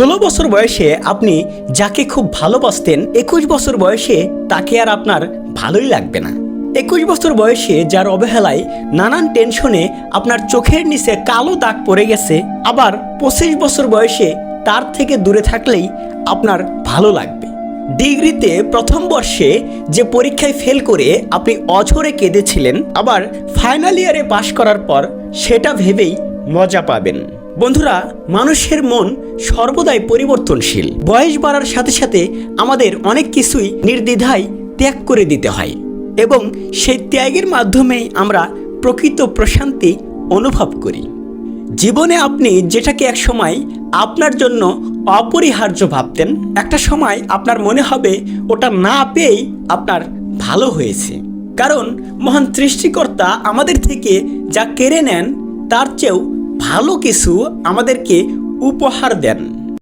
ষোলো বছর বয়সে আপনি যাকে খুব ভালোবাসতেন, একুশ বছর বয়সে তাকে আর আপনার ভালোই লাগবে না। একুশ বছর বয়সে যার অবহেলায় নানান টেনশনে আপনার চোখের নিচে কালো দাগ পড়ে গেছে, আবার পঁচিশ বছর বয়সে তার থেকে দূরে থাকলেই আপনার ভালো লাগবে। ডিগ্রিতে প্রথম বর্ষে যে পরীক্ষায় ফেল করে আপনি অঝরে কেঁদেছিলেন, আবার ফাইনাল ইয়ারে পাশ করার পর সেটা ভেবেই মজা পাবেন। বন্ধুরা, মানুষের মন সর্বদাই পরিবর্তনশীল। বয়স বাড়ার সাথে সাথে আমাদের অনেক কিছুই নির্দ্বিধায় ত্যাগ করে দিতে হয় এবং সেই ত্যাগের মাধ্যমেই আমরা প্রকৃত প্রশান্তি অনুভব করি। জীবনে আপনি যেটাকে এক সময় আপনার জন্য অপরিহার্য ভাবতেন, একটা সময় আপনার মনে হবে ওটা না পেয়েই আপনার ভালো হয়েছে। কারণ মহান সৃষ্টিকর্তা আমাদের থেকে যা কেড়ে নেন, তার চেয়েও ভালো কিছু আমাদেরকে উপহার দেন।